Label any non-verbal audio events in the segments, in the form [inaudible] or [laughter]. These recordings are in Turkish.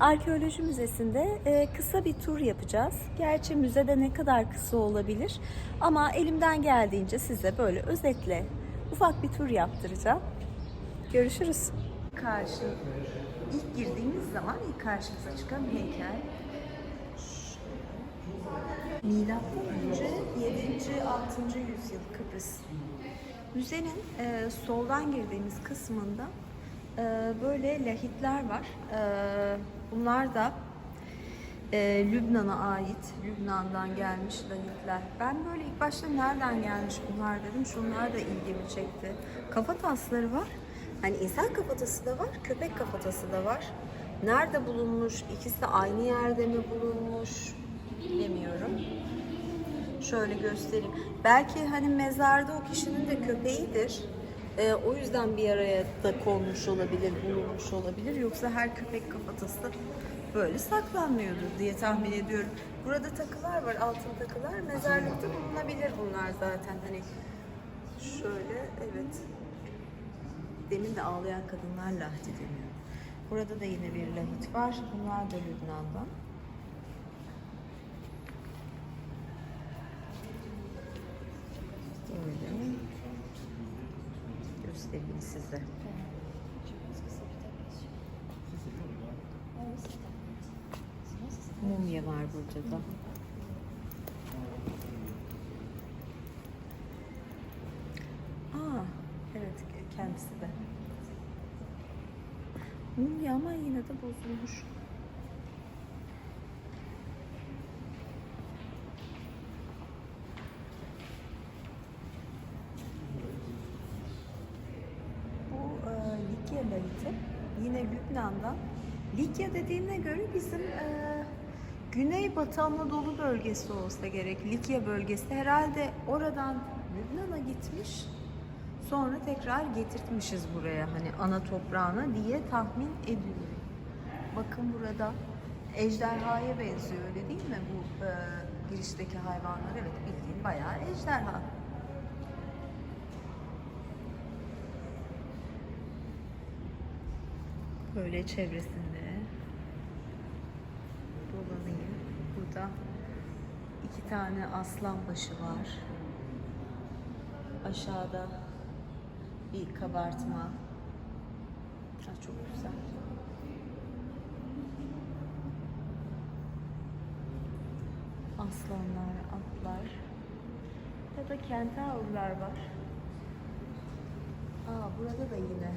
Arkeoloji Müzesi'nde e, kısa bir tur yapacağız. Gerçi müzede ne kadar kısa olabilir ama elimden geldiğince size böyle özetle ufak bir tur yaptıracağım. Görüşürüz. Karşı ilk girdiğimiz zaman ilk karşımıza çıkan heykel Milattan önce 7. 6. yüzyıl Kıbrıs. Müzenin e, soldan girdiğimiz kısmında e, böyle lahitler var. E, bunlar da e, Lübnan'a ait, Lübnan'dan gelmiş lahitler. Ben böyle ilk başta nereden gelmiş bunlar dedim. Şunlar da ilgimi çekti. Kafa tasları var. Hani insan kafatası da var, köpek kafatası da var. Nerede bulunmuş? İkisi de aynı yerde mi bulunmuş? Bilemiyorum. Şöyle göstereyim. Belki hani mezarda o kişinin de köpeğidir. Ee, o yüzden bir araya da konmuş olabilir, bulunmuş olabilir. Yoksa her köpek kafatası böyle saklanmıyordur diye tahmin ediyorum. Burada takılar var, altın takılar. Mezarlıkta bulunabilir bunlar zaten. Hani şöyle, evet. Demin de ağlayan kadınlar lahti deniyor. Burada da yine bir lahit var. Bunlar da Lübnan'dan. Böyle göstereyim size. Mumya var burada da. Aa, evet kendisi de. Mumya ama yine de bozulmuş. Bu e, Likya lahiti yine Lübnan'dan. Likya dediğine göre bizim e, Güneybatı Anadolu bölgesi olsa gerek. Likya bölgesi herhalde oradan Lübnan'a gitmiş. Sonra tekrar getirtmişiz buraya hani ana toprağına diye tahmin ediyorum. Bakın burada ejderhaya benziyor öyle değil mi bu e, girişteki hayvanlar? Evet bildiğin bayağı ejderha. Böyle çevresinde dolanayım. Burada iki tane aslan başı var. Aşağıda bir kabartma. Ha, çok güzel. Aslanlar, atlar. Ya da kentaurlar var. Aa, burada da yine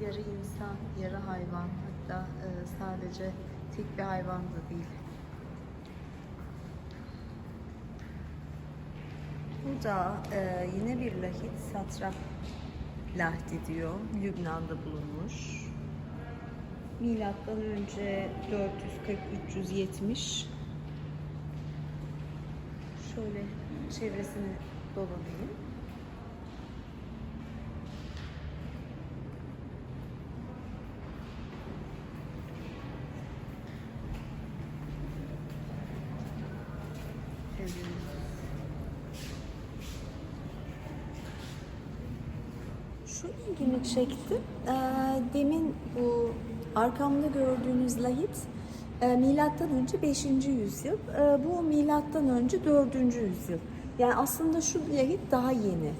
yarı insan, yarı hayvan. Hatta e, sadece tek bir hayvan da değil. Bu da e, yine bir lahit, satrap lahdi diyor. Lübnan'da bulunmuş. Milattan önce 440-370. Şöyle çevresini dolanayım. Evet. Şu ilgimi çekti. Ee, demin bu arkamda gördüğünüz lahit e, milattan önce 5. yüzyıl. E, bu milattan önce 4. yüzyıl. Yani aslında şu lahit daha yeni.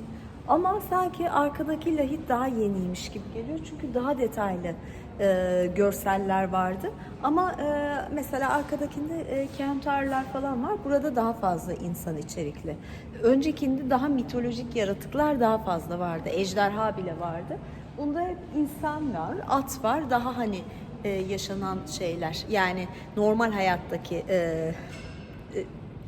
Ama sanki arkadaki lahit daha yeniymiş gibi geliyor. Çünkü daha detaylı e, görseller vardı. Ama e, mesela arkadakinde e, kentarlar falan var. Burada daha fazla insan içerikli. Öncekinde daha mitolojik yaratıklar daha fazla vardı. Ejderha bile vardı. Bunda hep insan var, at var. Daha hani e, yaşanan şeyler. Yani normal hayattaki e, e,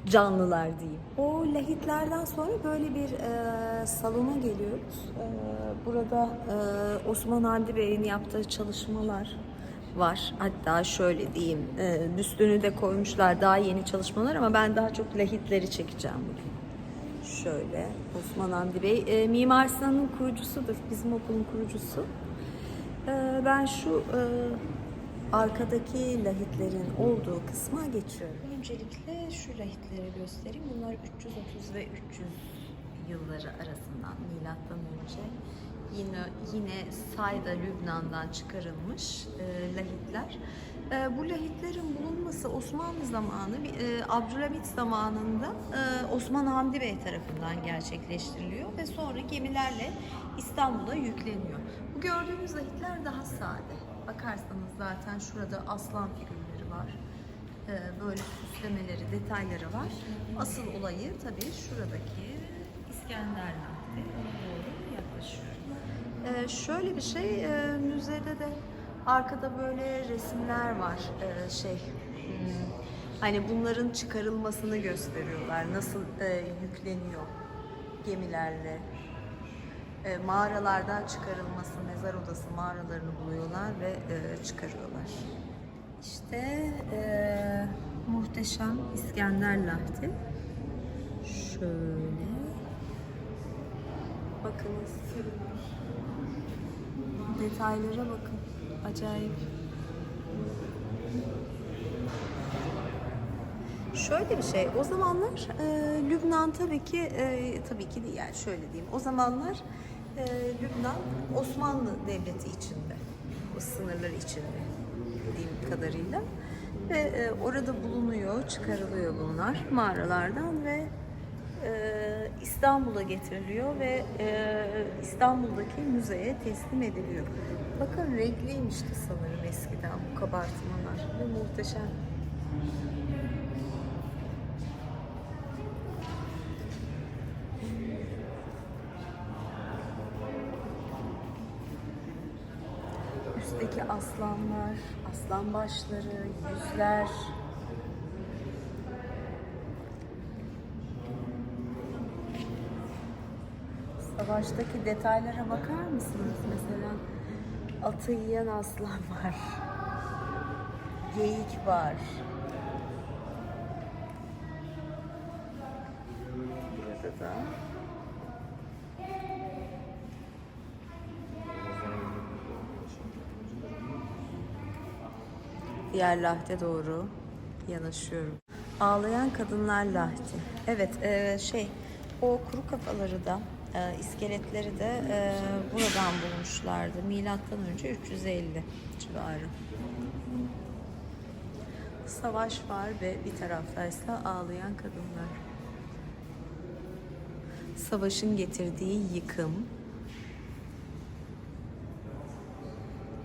canlılar diyeyim. O lahitlerden sonra böyle bir e, salona geliyoruz. E, burada e, Osman Hamdi Bey'in yaptığı çalışmalar var. Hatta şöyle diyeyim, e, büstünü de koymuşlar daha yeni çalışmalar ama ben daha çok lahitleri çekeceğim bugün. Şöyle Osman Hamdi Bey, e, Mimar Sinan'ın kurucusudur, bizim okulun kurucusu. E, ben şu e, arkadaki lahitlerin olduğu kısma geçiyorum. Öncelikle şu lahitleri göstereyim. Bunlar 330 ve 300 yılları arasından milattan önce Yine yine Sayda Lübnan'dan çıkarılmış e, lahitler. E, bu lahitlerin bulunması Osmanlı zamanı, e, Abdülhamit zamanında e, Osman Hamdi Bey tarafından gerçekleştiriliyor ve sonra gemilerle İstanbul'a yükleniyor. Bu gördüğünüz lahitler daha sade. Bakarsanız zaten şurada aslan figürleri var. E, böyle süslemeleri, detayları var. Asıl olayı tabii şuradaki İskender Lahti. Ona doğru yaklaşıyor. Ee, şöyle bir şey, e, müzede de arkada böyle resimler var. Ee, şey, hmm, hani bunların çıkarılmasını gösteriyorlar. Nasıl e, yükleniyor gemilerle. E, mağaralardan çıkarılması, mezar odası mağaralarını buluyorlar ve e, çıkarıyorlar. İşte e, muhteşem İskender Lahti. Şöyle. Bakınız. Detaylara bakın. Acayip. Şöyle bir şey, o zamanlar e, Lübnan tabii ki, e, tabii ki değil yani şöyle diyeyim, o zamanlar e, Lübnan Osmanlı Devleti içinde, o sınırlar içinde bildiğim kadarıyla ve e, orada bulunuyor, çıkarılıyor bunlar mağaralardan ve İstanbul'a getiriliyor ve e, İstanbul'daki müzeye teslim ediliyor. Bakın renkliymişti sanırım eskiden bu kabartmalar ve muhteşem. Üstteki aslanlar, aslan başları, yüzler. Savaştaki detaylara bakar mısınız? Mesela atı yiyen aslan var. Geyik var. Diğer lahte doğru yanaşıyorum. Ağlayan kadınlar lahti. Evet, şey o kuru kafaları da e, iskeletleri de e, buradan bulmuşlardı. Milattan önce 350 civarı. Savaş var ve bir taraftaysa ağlayan kadınlar. Savaşın getirdiği yıkım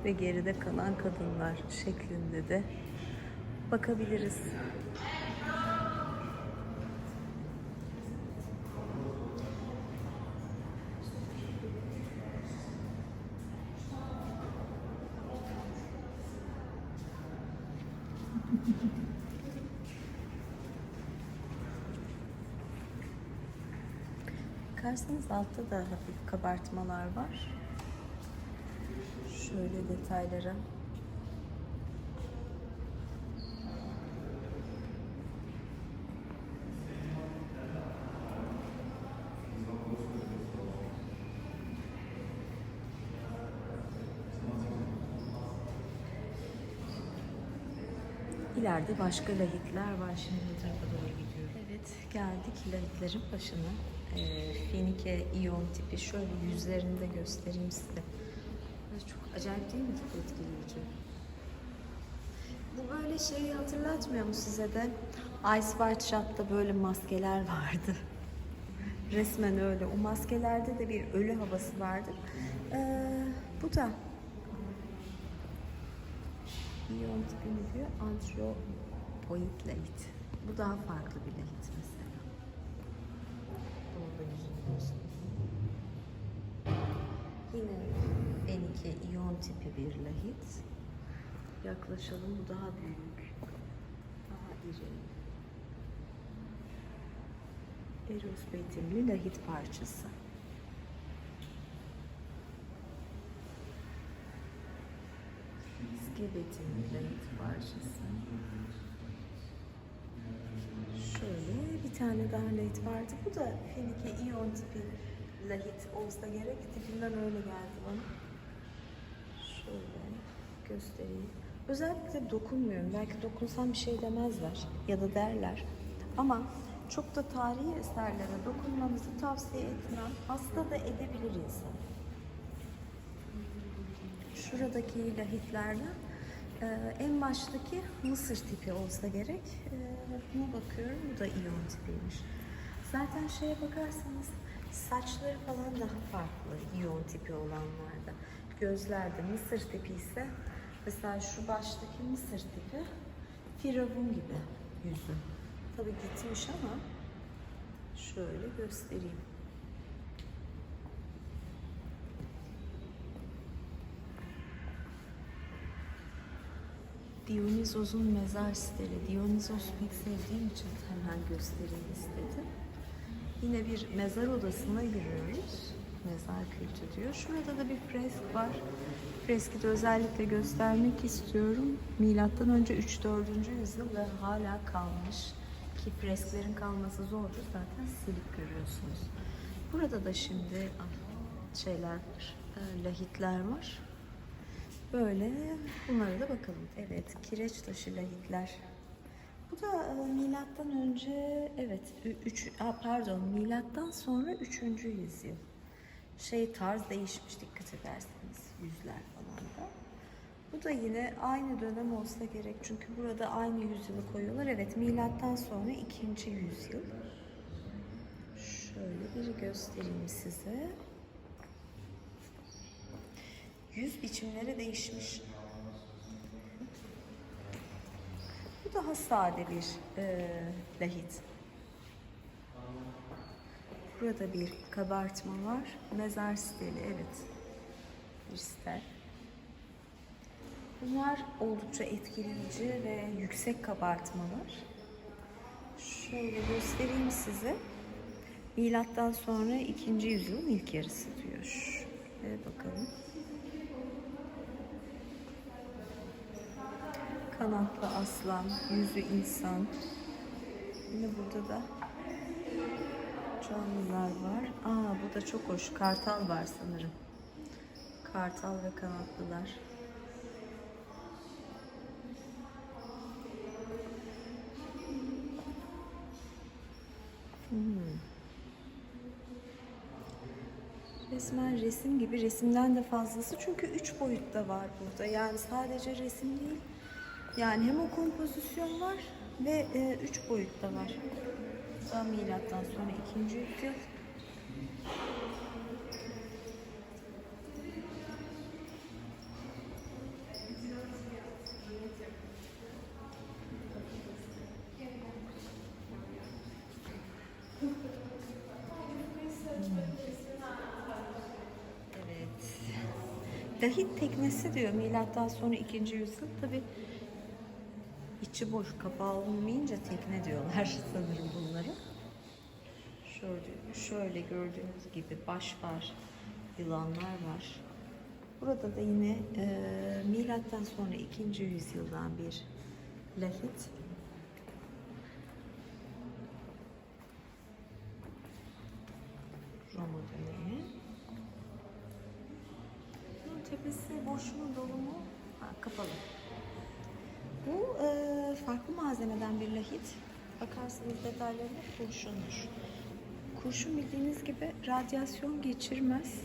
ve geride kalan kadınlar şeklinde de bakabiliriz. Bakarsanız altta da hafif kabartmalar var. Şöyle detaylara. İleride başka lahitler var. Şimdi bu tarafa doğru gidiyorum. Evet, geldik lahitlerin başına. Ee, Finike, iyon tipi. Şöyle yüzlerini de göstereyim size. Çok acayip değil mi? Çok etkileyici. Bu böyle şeyi hatırlatmıyor mu size de? Ice White Shot'ta böyle maskeler vardı. Resmen öyle. O maskelerde de bir ölü havası vardır. Ee, bu da İyon tipi ne diyor? Anthropoid lahit. Bu daha farklı bir lahit Yine Benike iyon tipi bir lahit. Yaklaşalım. Bu daha büyük. Daha iri. Eros betimli lahit parçası. İske betimli lahit parçası. Şöyle bir tane daha lahit vardı. Bu da Fenike iyon tipi lahit olsa gerek. Tipinden öyle geldi bana. Şöyle göstereyim. Özellikle dokunmuyorum. Belki dokunsam bir şey demezler ya da derler. Ama çok da tarihi eserlere dokunmanızı tavsiye etmem. Hasta da edebilir insan. şuradaki lahitlerden e, en baştaki Mısır tipi olsa gerek. E, buna bakıyorum. Bu da iyon tipiymiş. Zaten şeye bakarsanız saçları falan daha farklı iyon tipi olanlarda. Gözlerde Mısır tipi ise mesela şu baştaki Mısır tipi firavun gibi yüzü. Tabii gitmiş ama şöyle göstereyim. Dionysos'un mezar steli. Dionysos pek sevdiğim için hemen göstereyim istedim. Yine bir mezar odasına giriyoruz. Mezar kültü diyor. Şurada da bir fresk var. Freski de özellikle göstermek istiyorum. Milattan önce 3-4. yüzyıl ve hala kalmış. Ki fresklerin kalması zordur zaten silip görüyorsunuz. Burada da şimdi ah, şeyler var, e, lahitler var. Böyle bunlara da bakalım. Evet, kireç taşı lahitler. Bu da e, milattan önce evet 3 pardon milattan sonra 3. yüzyıl. Şey tarz değişmiş dikkat ederseniz yüzler falan da. Bu da yine aynı dönem olsa gerek çünkü burada aynı yüzyılı koyuyorlar. Evet milattan sonra 2. yüzyıl. Şöyle bir göstereyim size. Yüz biçimleri değişmiş. Bu daha sade bir e, lahit. Burada bir kabartma var. Mezar steli, evet. Bir stel. Bunlar oldukça etkileyici ve yüksek kabartmalar. Şöyle göstereyim size. Milattan sonra 2. yüzyılın ilk yarısı diyor. Şöyle bakalım. Kanatlı aslan, yüzü insan. Yine burada da canlılar var. Aa bu da çok hoş. Kartal var sanırım. Kartal ve kanatlılar. Hmm. Resmen resim gibi resimden de fazlası çünkü üç boyutta var burada. Yani sadece resim değil. Yani hem o kompozisyon var ve e, üç boyutta var. Daha milattan sonra ikinci yüzyıl. Lahit teknesi diyor milattan sonra ikinci yüzyıl. Tabi içi boş kapağı olmayınca tekne diyorlar [laughs] sanırım bunları. Şöyle, şöyle gördüğünüz gibi baş var, yılanlar var. Burada da yine e, milattan sonra ikinci yüzyıldan bir lahit. Roma dönemi. Bunun tepesi boş mu dolu mu? Ha, kapalı. Bu e, farklı malzemeden bir lahit. Bakarsanız detaylarına kurşundur. Kurşun bildiğiniz gibi radyasyon geçirmez.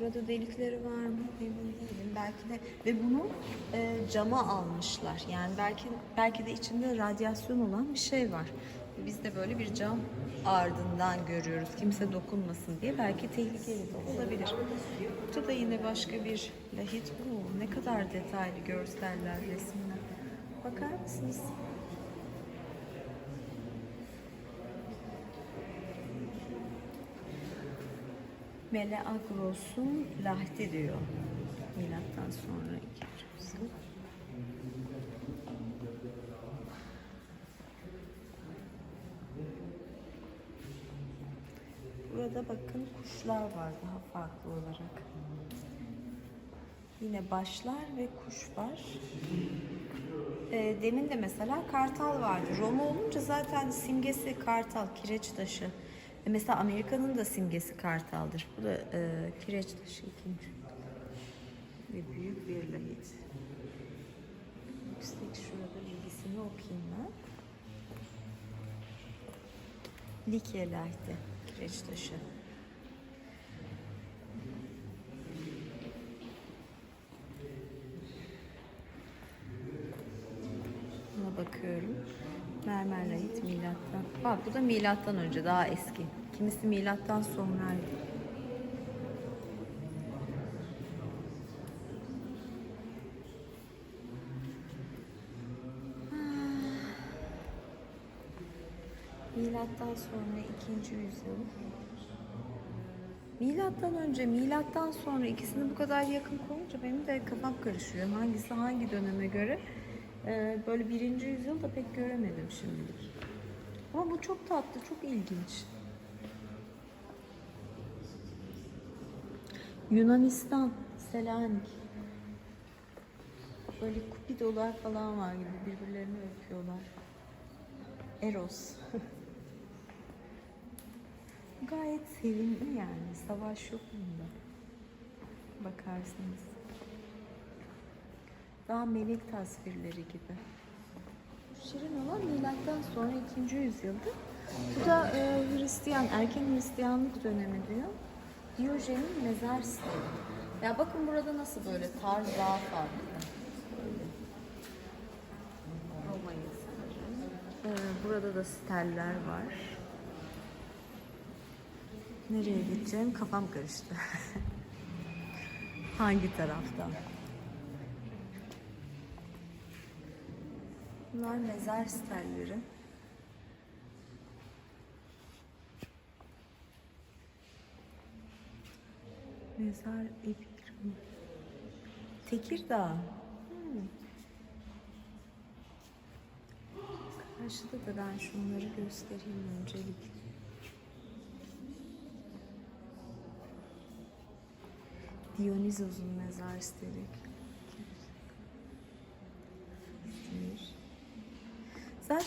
Burada delikleri var mı emin değilim. Belki de ve bunu e, cama almışlar. Yani belki belki de içinde radyasyon olan bir şey var. Biz de böyle bir cam ardından görüyoruz. Kimse dokunmasın diye. Belki tehlikeli de olabilir. Burada da yine başka bir lahit. Oo, ne kadar detaylı görseller, resimler. Bakar mısınız? Meleagros'un lahti diyor. Milattan sonra 2. yüzyıl. Burada bakın kuşlar var daha farklı olarak. Yine başlar ve kuş var. E, demin de mesela kartal vardı. Roma olunca zaten simgesi kartal, kireç taşı. E, mesela Amerika'nın da simgesi kartaldır. Bu da e, kireç taşı ikinci. Ve büyük bir lahit. Üstelik şurada bilgisini okuyayım ben. Likya lahiti, kireç taşı. Bakıyorum. Mermer lahit milattan. Bak bu da milattan önce daha eski. Kimisi milattan sonraydı. Milattan sonra 2. yüzyıl. Milattan önce, milattan sonra ikisini bu kadar yakın koyunca benim de kafam karışıyor. Hangisi hangi döneme göre? Ee, böyle birinci yüzyıl da pek göremedim şimdilik. Ama bu çok tatlı, çok ilginç. Yunanistan, Selanik. Böyle kupidolar falan var gibi birbirlerini öpüyorlar. Eros. [laughs] Gayet sevimli yani. Savaş yok bunda. Bakarsınız. Daha melek tasvirleri gibi. Şirin olan milattan sonra 2. yüzyılda. Bu da e, Hristiyan, erken Hristiyanlık dönemi diyor. Diyojen'in mezar stili. Ya bakın burada nasıl böyle tarz daha farklı. Roma yazarı. Ee, burada da steller var. Nereye gideceğim kafam karıştı. [laughs] Hangi taraftan? Bunlar mezar stelleri. Mezar epikramı. Tekirdağ. Hmm. Karşıda da ben şunları göstereyim öncelikle. Dionysos'un mezar steli.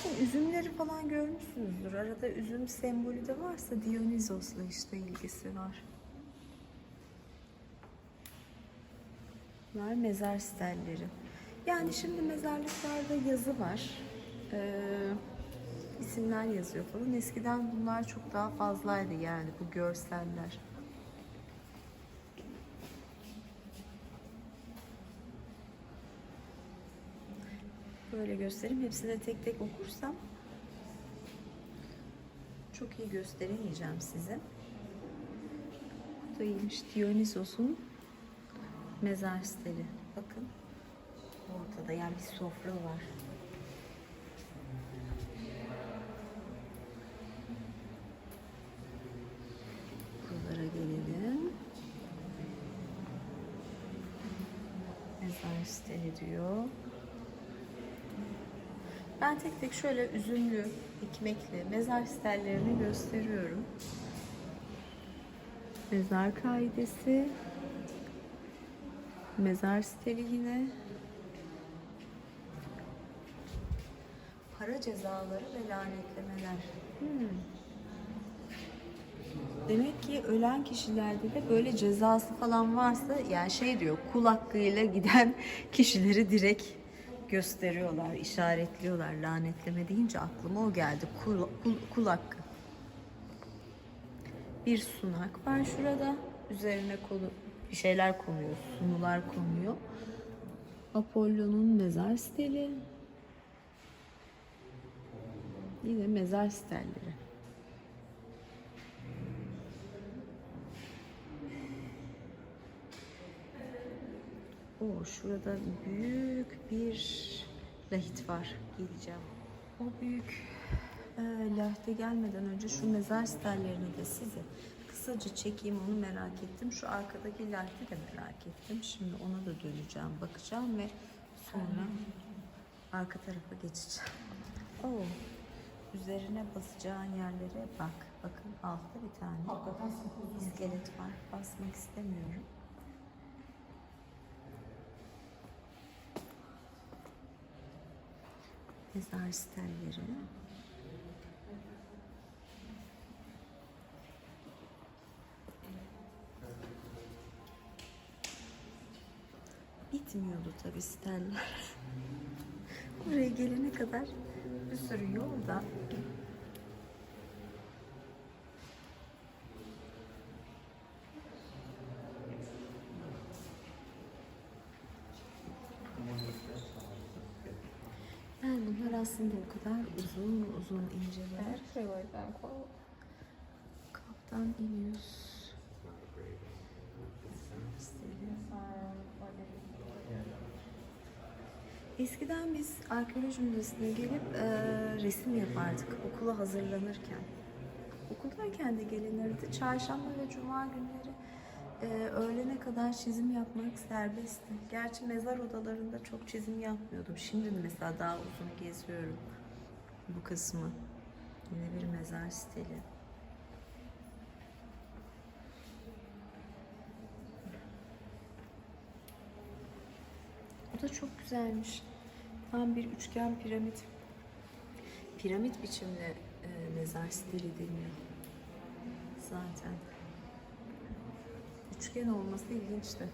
Zaten üzümleri falan görmüşsünüzdür. Arada üzüm sembolü de varsa Dionysos'la işte ilgisi var. Bunlar mezar stelleri. Yani şimdi mezarlıklarda yazı var. Ee, isimler yazıyor falan. Eskiden bunlar çok daha fazlaydı yani bu görseller. Böyle göstereyim. Hepsini tek tek okursam çok iyi gösteremeyeceğim size. Bu da iyiymiş. Dionysos'un mezar steli. Bakın. Ortada yani bir sofra var. Buralara gelelim. Mezar steli diyor. Ben tek tek şöyle üzümlü, ekmekli mezar stellerini gösteriyorum. Mezar kaidesi. Mezar steli yine. Para cezaları ve lanetlemeler. Hmm. Demek ki ölen kişilerde de böyle cezası falan varsa yani şey diyor kul hakkıyla giden [laughs] kişileri direkt gösteriyorlar, işaretliyorlar. Lanetleme deyince aklıma o geldi. Kul, kul, kul hakkı. Bir sunak var şurada. Üzerine kolu bir şeyler konuyor, sunular konuyor. Apollo'nun mezar steli. Yine mezar stelleri. O şurada büyük bir lahit var. Geleceğim. O büyük e, lahite gelmeden önce şu mezar stellerini de size kısaca çekeyim onu merak ettim. Şu arkadaki lahiti de merak ettim. Şimdi ona da döneceğim, bakacağım ve sonra arka tarafa geçeceğim. Oo. Üzerine basacağın yerlere bak. Bakın altta bir tane iskelet var. Basmak istemiyorum. Mezar stelleri. Bitmiyordu tabii steller. [laughs] Buraya gelene kadar bir sürü yolda Ben bunlar aslında o kadar uzun uzun inceler. quote. Kaptan iniyoruz. Eskiden biz arkeoloji müzesine gelip e, resim yapardık okula hazırlanırken. Okuldayken de gelinirdi. Çarşamba ve cuma günleri e, öğlene kadar çizim yapmak serbestti. Gerçi mezar odalarında çok çizim yapmıyordum. Şimdi mesela daha uzun geziyorum bu kısmı. Yine bir mezar stili. O da çok güzelmiş. Tam bir üçgen piramit. Piramit biçimli e, mezar stili deniyor. Zaten. Üçgen olması ilginçti.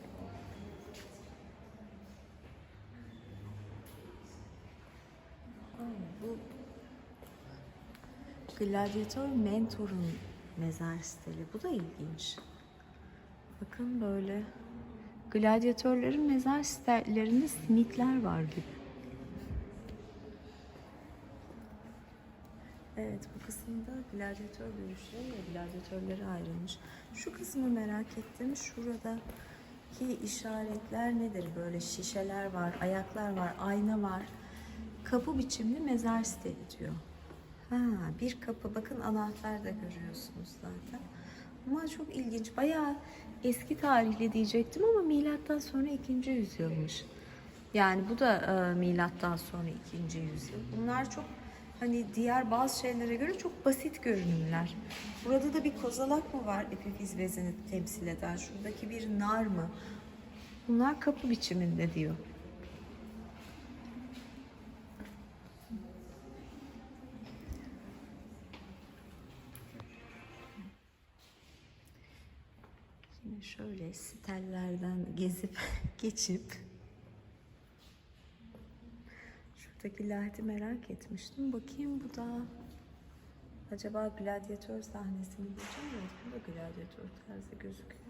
Ay, bu Gladyatör mentorun mezar stili. Bu da ilginç. Bakın böyle gladyatörlerin mezar stillerinde simitler var gibi. Evet bu kısımda gladyatör dövüşleri ve gladyatörlere ayrılmış. Şu kısmı merak ettim. Şuradaki işaretler nedir? Böyle şişeler var, ayaklar var, ayna var. Kapı biçimli mezar stili diyor. Ha, bir kapı. Bakın anahtar da görüyorsunuz zaten. Ama çok ilginç. Bayağı eski tarihli diyecektim ama milattan sonra 2. yüzyılmış. Yani bu da e, milattan sonra 2. yüzyıl. Bunlar çok hani diğer bazı şeylere göre çok basit görünümler. Burada da bir kozalak mı var epifiz bezini temsil eden? Şuradaki bir nar mı? Bunlar kapı biçiminde diyor. Şöyle sitellerden gezip [laughs] geçip şuradaki lahti merak etmiştim. Bakayım bu da acaba gladyatör sahnesini bulacağım mı? Bu da gladyatör tarzı gözüküyor.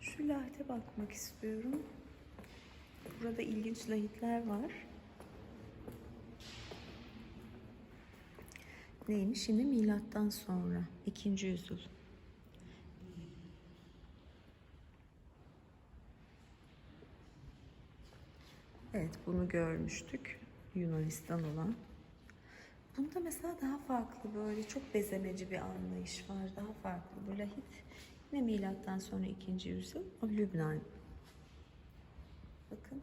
Şu lahte bakmak istiyorum. Burada ilginç lahitler var. Neymiş? Şimdi milattan sonra 2. yüzyıl. Evet bunu görmüştük. Yunanistan olan. Bunda mesela daha farklı böyle çok bezemeci bir anlayış var. Daha farklı. Bu lahit yine milattan sonra 2. yüzyıl. O Lübnan. Bakın.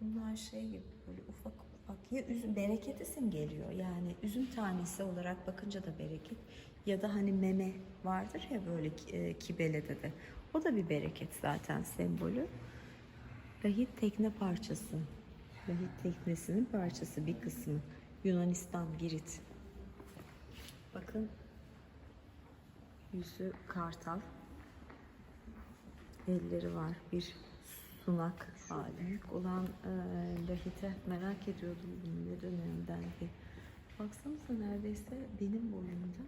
Bunlar şey gibi böyle ufak ufak ya üzüm bereket isim geliyor. Yani üzüm tanesi olarak bakınca da bereket ya da hani meme vardır ya böyle e, kibelede de. O da bir bereket zaten sembolü. Lahit tekne parçası. Lahit teknesinin parçası bir kısmı. Yunanistan, Girit. Bakın. Yüzü kartal. Elleri var. Bir sunak hali. Büyük olan e, lahite merak ediyordum bunu ne dönemden bir. Baksanıza neredeyse benim boyumda.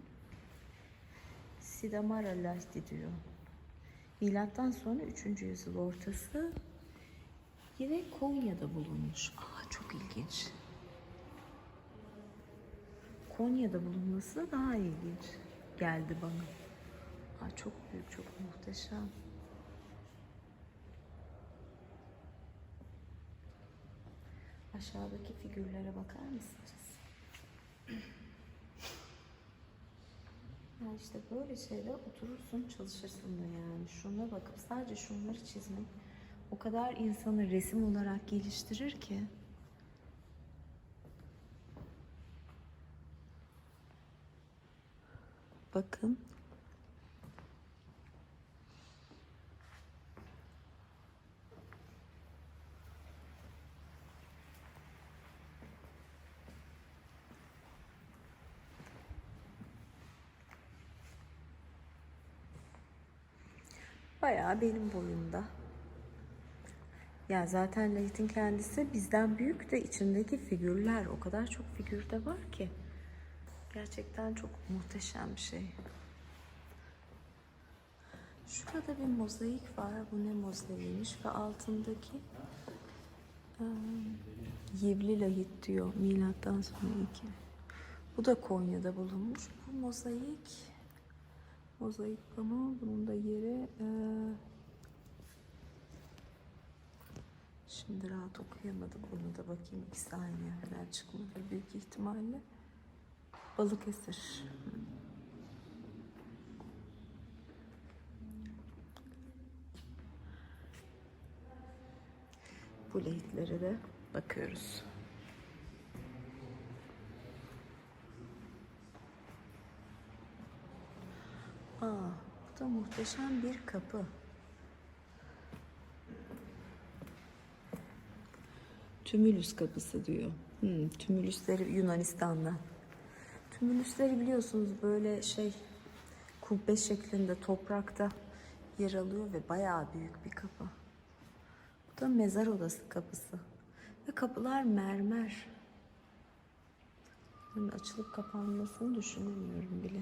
Sidamara lahti diyor. Milattan sonra 3. yüzyıl ortası Yine Konya'da bulunmuş. Aa çok ilginç. Konya'da bulunması daha ilginç geldi bana. Aa çok büyük, çok muhteşem. Aşağıdaki figürlere bakar mısınız? Ya işte böyle şeyler oturursun çalışırsın da yani. Şuna bakıp sadece şunları çizmek o kadar insanı resim olarak geliştirir ki. Bakın. Bayağı benim boyumda. Ya zaten Lahit'in kendisi bizden büyük de içindeki figürler o kadar çok figür de var ki. Gerçekten çok muhteşem bir şey. Şurada bir mozaik var. Bu ne mozaiğiymiş ve altındaki Yivli lahit diyor milattan sonra iki. Bu da Konya'da bulunmuş. Bu mozaik mozaik ama bunun da yeri e, şimdi rahat okuyamadım bunu da bakayım ikisi aynı yerden çıkmadı büyük ihtimalle. Balıkesir. Bu lahitlere de bakıyoruz. Aa, bu da muhteşem bir kapı. Tümülüs kapısı diyor. Hmm, tümülüsleri Yunanistan'da. Tümülüsleri biliyorsunuz böyle şey kubbe şeklinde toprakta yer alıyor ve bayağı büyük bir kapı. Bu da mezar odası kapısı. Ve kapılar mermer. Yani açılıp kapanmasını düşünemiyorum bile.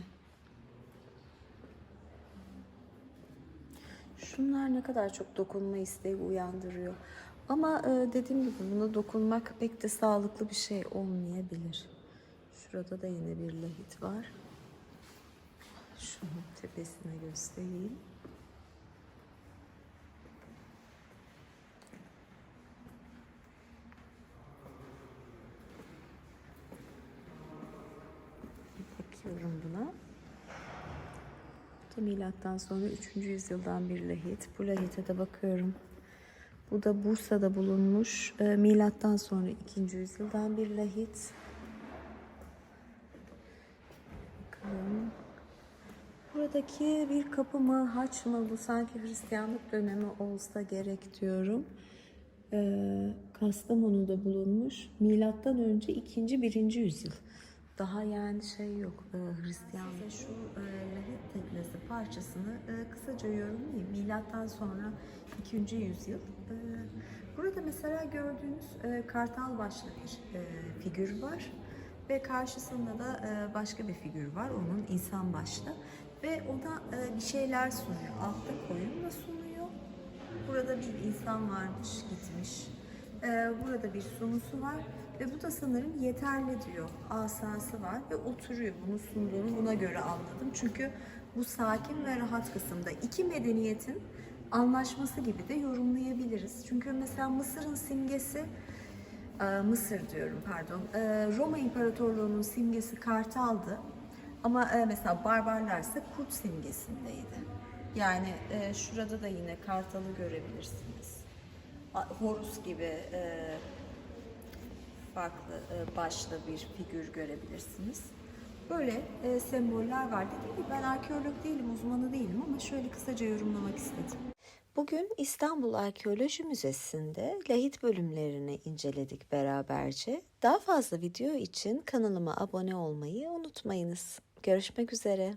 Şunlar ne kadar çok dokunma isteği uyandırıyor. Ama e, dediğim gibi buna dokunmak pek de sağlıklı bir şey olmayabilir. Şurada da yine bir lahit var. Şunun tepesine göstereyim. Bakıyorum buna. Bu da milattan sonra 3. yüzyıldan bir lahit. Bu lahite de bakıyorum. Bu da Bursa'da bulunmuş. E, milattan sonra 2. yüzyıldan bir lahit. Bakalım. Buradaki bir kapı mı, haç mı? Bu sanki Hristiyanlık dönemi olsa gerek diyorum. Ee, Kastamonu'da bulunmuş. Milattan önce 2. 1. yüzyıl. Daha yani şey yok. E, Hristiyan ve şu e, lahit teknesi parçasını e, kısaca yorumlayayım. Milattan sonra 2. yüzyıl. E, burada mesela gördüğünüz e, kartal başlı bir e, figür var. Ve karşısında da e, başka bir figür var. Onun insan başlı. Ve ona e, bir şeyler sunuyor. Altta koyunla sunuyor. Burada bir insan varmış, gitmiş. Ee, burada bir sunusu var ve bu da sanırım yeterli diyor. Asası var ve oturuyor. Bunu sunduğunu buna göre anladım. Çünkü bu sakin ve rahat kısımda iki medeniyetin anlaşması gibi de yorumlayabiliriz. Çünkü mesela Mısır'ın simgesi e, Mısır diyorum pardon. e, Roma İmparatorluğu'nun simgesi kartaldı. Ama e, mesela barbarlarsa kurt simgesindeydi. Yani şurada da yine kartalı görebilirsiniz. Horus gibi e, farklı e, başlı bir figür görebilirsiniz. Böyle e, semboller var. Dediğim gibi ben arkeolog değilim, uzmanı değilim ama şöyle kısaca yorumlamak istedim. Bugün İstanbul Arkeoloji Müzesi'nde lahit bölümlerini inceledik beraberce. Daha fazla video için kanalıma abone olmayı unutmayınız. Görüşmek üzere.